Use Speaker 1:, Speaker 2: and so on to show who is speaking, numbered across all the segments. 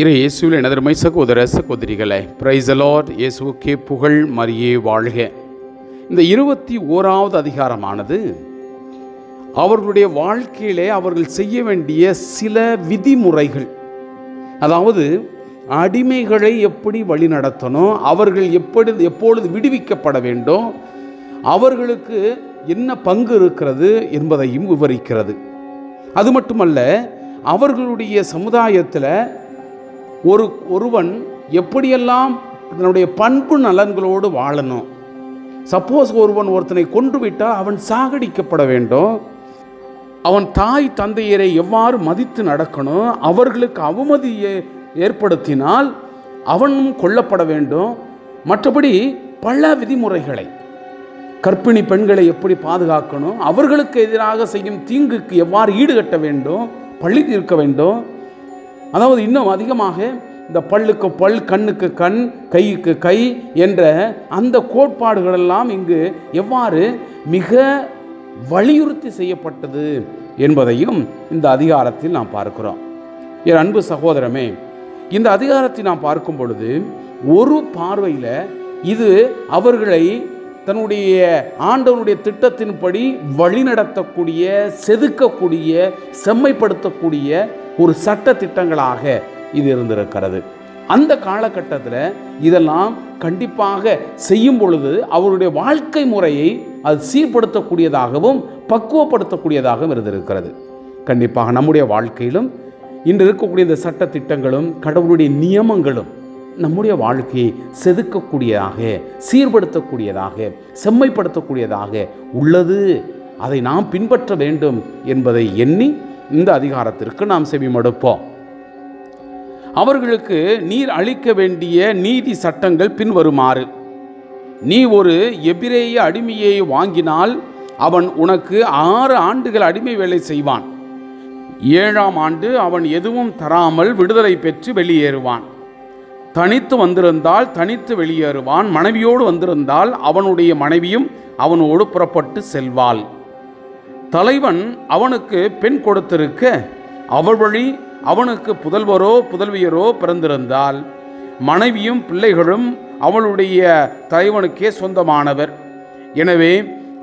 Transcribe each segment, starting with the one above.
Speaker 1: இரு இயேசுவில் எனதருமை சகோதர சகோதரிகளே பிரைசலோர் இயேசுக்கே புகழ் மரியே வாழ்க. இந்த இருபத்தி ஓராவது அதிகாரமானது அவர்களுடைய வாழ்க்கையிலே அவர்கள் செய்ய வேண்டிய சில விதிமுறைகள். அதாவது அடிமைகளை எப்படி வழிநடத்தணும் அவர்கள் எப்படி எப்பொழுது விடுவிக்கப்பட வேண்டும் அவர்களுக்கு என்ன பங்கு இருக்கிறது என்பதையும் விவரிக்கிறது. அது மட்டுமல்ல அவர்களுடைய சமுதாயத்தில் ஒரு ஒருவன் எப்படியெல்லாம் தன்னுடைய பண்பு நலன்களோடு வாழணும். சப்போஸ் ஒருவன் ஒருத்தனை கொன்று விட்டால் அவன் சாகடிக்கப்பட வேண்டும். அவன் தாய் தந்தையரை எவ்வாறு மதித்து நடக்கணும் அவர்களுக்கு அவமதியை ஏற்படுத்தினால் அவனும் கொல்லப்பட வேண்டும். மற்றபடி பல விதிமுறைகளை. கர்ப்பிணி பெண்களை எப்படி பாதுகாக்கணும் அவர்களுக்கு எதிராக செய்யும் தீங்குக்கு எவ்வாறு ஈடுகட்ட வேண்டும் பள்ளி தீர்க்க வேண்டும் அதாவது இன்னும் அதிகமாக இந்த பல்லுக்கு பல் கண்ணுக்கு கண் கைக்கு கை என்ற அந்த கோட்பாடுகளெல்லாம் இங்கு எவ்வாறு மிக வலியுறுத்தி செய்யப்பட்டது என்பதையும் இந்த அதிகாரத்தில் நாம் பார்க்கிறோம். என் அன்பு சகோதரமே இந்த அதிகாரத்தை நாம் பார்க்கும் பொழுது ஒரு பார்வையில் இது அவர்களை தன்னுடைய ஆண்டவனுடைய திட்டத்தின்படி வழிநடத்தக்கூடிய செதுக்கக்கூடிய செம்மைப்படுத்தக்கூடிய ஒரு சட்ட திட்டங்களாக இது இருந்திருக்கிறது. அந்த காலகட்டத்தில் இதெல்லாம் கண்டிப்பாக செய்யும் பொழுது அவருடைய வாழ்க்கை முறையை அது சீர்படுத்தக்கூடியதாகவும் பக்குவப்படுத்தக்கூடியதாகவும் இருந்திருக்கிறது. கண்டிப்பாக நம்முடைய வாழ்க்கையிலும் இன்று இருக்கக்கூடிய இந்த சட்ட திட்டங்களும் கடவுளுடைய நியமங்களும் நம்முடைய வாழ்க்கையை செதுக்கக்கூடியதாக சீர்படுத்தக்கூடியதாக செம்மைப்படுத்தக்கூடியதாக உள்ளது. அதை நாம் பின்பற்ற வேண்டும் என்பதை எண்ணி இந்த அதிகாரத்திற்கு நாம் செவிமடுப்போம். அவர்களுக்கு நீர் அளிக்க வேண்டிய நீதி சட்டங்கள் பின்வருமாறு. நீ ஒரு எபிரேய அடிமையை வாங்கினால் அவன் உனக்கு ஆறு ஆண்டுகள் அடிமை வேலை செய்வான். ஏழாம் ஆண்டு அவன் எதுவும் தராமல் விடுதலை பெற்று வெளியேறுவான். தனித்து வந்திருந்தால் தனித்து வெளியேறுவான். மனைவியோடு வந்திருந்தால் அவனுடைய மனைவியும் அவனோடு புறப்பட்டு செல்வாள். தலைவன் அவனுக்கு பெண் கொடுத்திருக்க அவள் வழி அவனுக்கு புதல்வரோ புதல்வியரோ பிறந்திருந்தால் மனைவியும் பிள்ளைகளும் அவளுடைய தலைவனுக்கே சொந்தமானவர். எனவே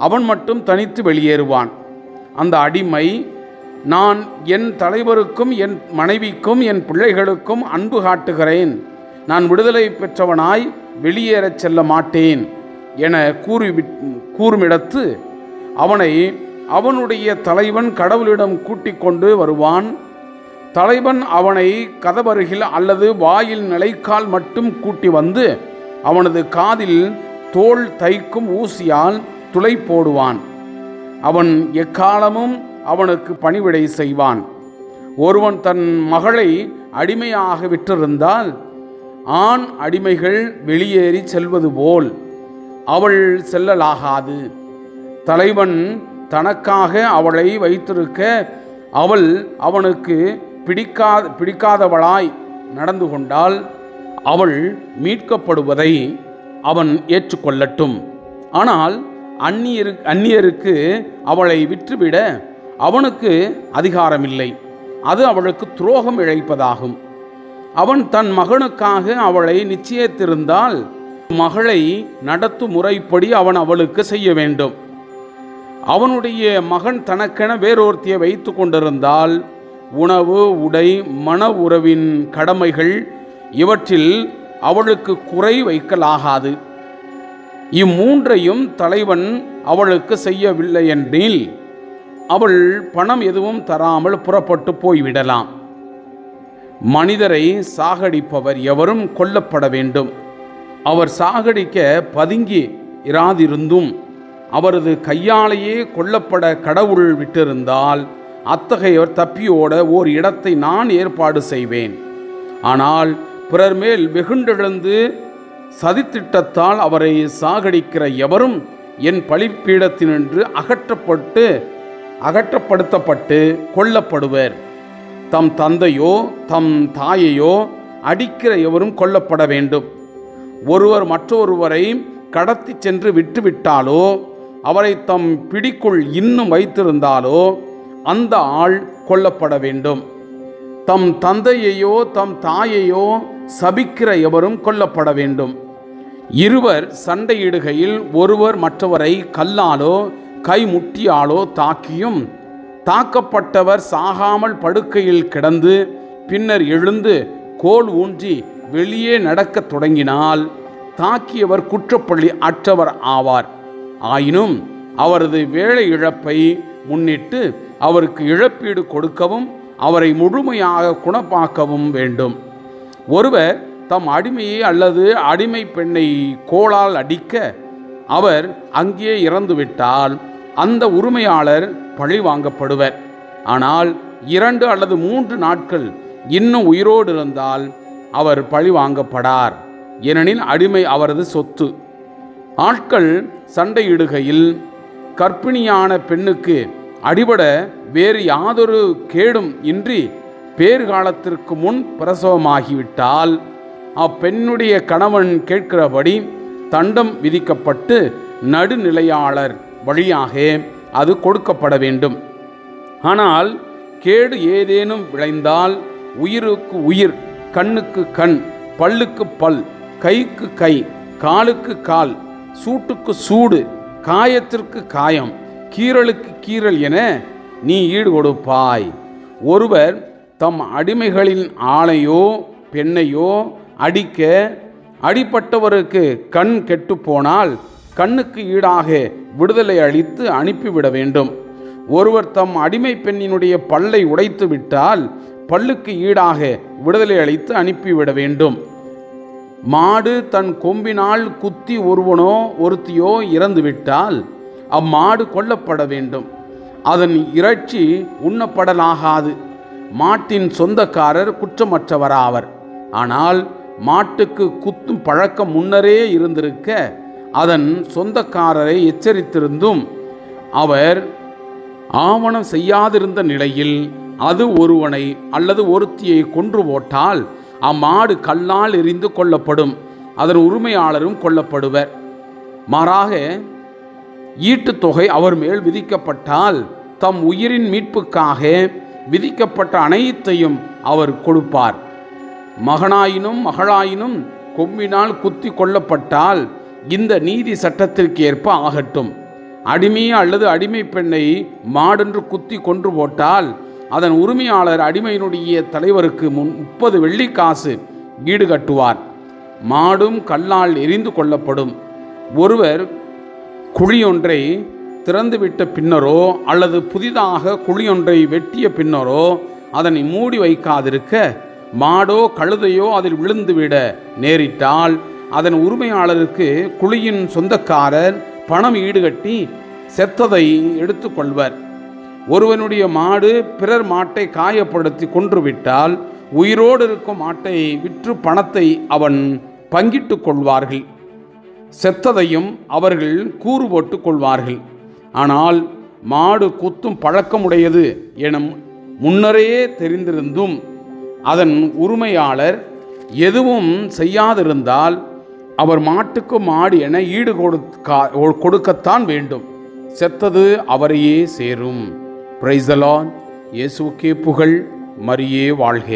Speaker 1: அவன் மட்டும் தனித்து வெளியேறுவான். அந்த அடிமை நான் என் தலைவருக்கும் என் மனைவிக்கும் என் பிள்ளைகளுக்கும் அன்பு காட்டுகிறேன். நான் விடுதலை பெற்றவனாய் வெளியேறச் செல்ல மாட்டேன் என கூறி கூறுமிடத்து அவனை அவனுடைய தலைவன் கடவுளிடம் கூட்டிக் கொண்டு வருவான். தலைவன் அவனை கதவருகில் அல்லது வாயில் நிலைக்கால் மட்டும் கூட்டி வந்து அவனது காதில் தோல் தைக்கும் ஊசியால் துளை போடுவான். அவன் எக்காலமும் அவனுக்கு பணிவிடை செய்வான். ஒருவன் தன் மகளை அடிமையாக விட்டிருந்தால் ஆண் அடிமைகள் வெளியேறி செல்வது போல் அவள் செல்லலாகாது. தலைவன் தனக்காக அவளை வைத்திருக்க அவள் அவனுக்கு பிடிக்கா பிடிக்காதவளாய் நடந்து கொண்டால் அவள் மீட்கப்படுவதை அவன் ஏற்றுக்கொள்ளட்டும். ஆனால் அந்நியரு அந்நியருக்கு அவளை விற்றுவிட அவனுக்கு அதிகாரமில்லை. அது அவளுக்கு துரோகம் இழைப்பதாகும். அவன் தன் மகனுக்காக அவளை நிச்சயித்திருந்தால் மகளை நடத்தும் முறைப்படி அவன் அவளுக்கு செய்ய வேண்டும். அவனுடைய மகன் தனக்கென வேறொருத்தியை வைத்து கொண்டிருந்தால் உணவு உடை மன உறவின் கடமைகள் இவற்றில் அவளுக்கு குறை வைக்கலாகாது. இம்மூன்றையும் தலைவன் அவளுக்கு செய்யவில்லை என்றில் அவள் பணம் எதுவும் தராமல் புறப்பட்டு போய்விடலாம். மனிதரை சாகடிப்பவர் எவரும் கொல்லப்பட வேண்டும். அவர் சாகடிக்க பதுங்கி இராதிருந்தும். அவரது கையாலேயே கொல்லப்பட கடவுள் விட்டிருந்தால் அத்தகையவர் தப்பியோட ஓர் இடத்தை நான் ஏற்பாடு செய்வேன். ஆனால் பிறர் மேல் வெகுண்டெழுந்து சதித்திட்டத்தால் அவரை சாகடிக்கிற எவரும் என் பழிப்பீடத்தினின்று அகற்றப்பட்டு அகற்றப்படுத்தப்பட்டு கொல்லப்படுவர். தம் தந்தையோ தம் தாயையோ அடிக்கிற எவரும் கொல்லப்பட வேண்டும். ஒருவர் மற்றொருவரை கடத்தி சென்று விட்டுவிட்டாலோ அவரை தம் பிடிக்குள் இன்னும் வைத்திருந்தாலோ அந்த ஆள் கொல்லப்பட வேண்டும். தம் தந்தையையோ தம் தாயையோ சபிக்கிற எவரும் கொல்லப்பட வேண்டும். இருவர் சண்டையிடுகையில் ஒருவர் மற்றவரை கல்லாலோ கைமுட்டியாலோ தாக்கியும் தாக்கப்பட்டவர் சாகாமல் படுக்கையில் கிடந்து பின்னர் எழுந்து கோல் ஊன்றி வெளியே நடக்கத் தொடங்கினால் தாக்கியவர் குற்றப்பள்ளி அற்றவர் ஆவார். ஆயினும் அவரது வேலை இழப்பை முன்னிட்டு அவருக்கு இழப்பீடு கொடுக்கவும் அவரை முழுமையாக குணப்பாக்கவும் வேண்டும். ஒருவர் தம் அடிமையை அல்லது அடிமை பெண்ணை கோளால் அடிக்க அவர் அங்கே இறந்துவிட்டால் அந்த உரிமையாளர் பழி வாங்கப்படுவர். ஆனால் இரண்டு அல்லது மூன்று நாட்கள் இன்னும் உயிரோடு இருந்தால் அவர் பழி வாங்கப்படார். ஏனெனில் அடிமை அவரது சொத்து. ஆட்கள் சண்டையிடுகையில் கர்ப்பிணியான பெண்ணுக்கு அடிபட வேறு யாதொரு கேடும் இன்றி பேறுகாலத்திற்கு முன் பிரசவமாகிவிட்டால் அப்பெண்ணுடைய கணவன் கேட்கிறபடி தண்டம் விதிக்கப்பட்டு நடுநிலையாளர் வழியாக அது கொடுக்கப்பட வேண்டும். ஆனால் கேடு ஏதேனும் விளைந்தால் உயிருக்கு உயிர் கண்ணுக்கு கண் பல்லுக்கு பல் கைக்கு கை காலுக்கு கால் சூட்டுக்கு சூடு காயத்திற்கு காயம் கீறலுக்கு கீறல் என நீ ஈடு கொடுப்பாய் ஒருவர் தம் அடிமைகளின் ஆளையோ பெண்ணையோ அடிக்க அடிப்பட்டவருக்கு கண் கெட்டுப்போனால் கண்ணுக்கு ஈடாக விடுதலை அளித்து அனுப்பிவிட வேண்டும். ஒருவர் தம் அடிமை பெண்ணினுடைய பல்லை உடைத்து விட்டால் பல்லுக்கு ஈடாக விடுதலை அளித்து அனுப்பிவிட வேண்டும். மாடு தன் கொம்பினால் குத்தி ஒருவனோ ஒருத்தியோ இறந்துவிட்டால் அம்மாடு கொல்லப்பட வேண்டும். அதன் இறைச்சி உண்ணப்படலாகாது. மாட்டின் சொந்தக்காரர் குற்றமற்றவராவர். ஆனால் மாட்டுக்கு குத்தும் பழக்கம் முன்னரே இருந்திருக்க அதன் சொந்தக்காரரை எச்சரித்திருந்தும் அவர் ஆவணம் செய்யாதிருந்த நிலையில் அது ஒருவனை அல்லது ஒருத்தியை கொன்று போட்டால் அம்மாடு கல்லால் எரிந்து கொல்லப்படும். அதன் உரிமையாளரும் கொல்லப்படுவர். மாறாக ஈட்டுத் தொகை அவர் மேல் விதிக்கப்பட்டால் தம் உயிரின் மீட்புக்காக விதிக்கப்பட்ட அனைத்தையும் அவர் கொடுப்பார். மகனாயினும் மகளாயினும் கொம்பினால் குத்தி கொல்லப்பட்டால் இந்த நீதி சட்டத்திற்கு ஏற்ப ஆகட்டும். அடிமை அல்லது அடிமை பெண்ணை மாடென்று குத்தி கொன்று போட்டால் அதன் உரிமையாளர் அடிமையினுடைய தலைவருக்கு முன் முப்பது வெள்ளிக்காசு ஈடு கட்டுவார். மாடும் கல்லால் எரிந்து கொள்ளப்படும். ஒருவர் குழியொன்றை திறந்துவிட்ட பின்னரோ அல்லது புதிதாக குழியொன்றை வெட்டிய பின்னரோ அதனை மூடி வைக்காதிருக்க மாடோ கழுதையோ அதில் விழுந்துவிட நேரிட்டால் அதன் உரிமையாளருக்கு குழியின் சொந்தக்காரர் பணம் ஈடுகட்டி செத்ததை எடுத்துக்கொள்வர். ஒருவனுடைய மாடு பிறர் மாட்டை காயப்படுத்தி கொன்றுவிட்டால் உயிரோடு இருக்கும் மாட்டை விற்று பணத்தை அவன் பங்கிட்டு கொள்வார்கள். செத்ததையும் அவர்கள் கூறு போட்டு கொள்வார்கள். ஆனால் மாடு குத்தும் பழக்கமுடையது என முன்னரே தெரிந்திருந்தும் அதன் உரிமையாளர் எதுவும் செய்யாதிருந்தால் அவர் மாட்டுக்கு மாடு என ஈடு கொடுக்கா கொடுக்கத்தான் வேண்டும். செத்தது அவரையே சேரும். பிரைசலான் இயேசுக்கே புகழ் மரியே வாழ்க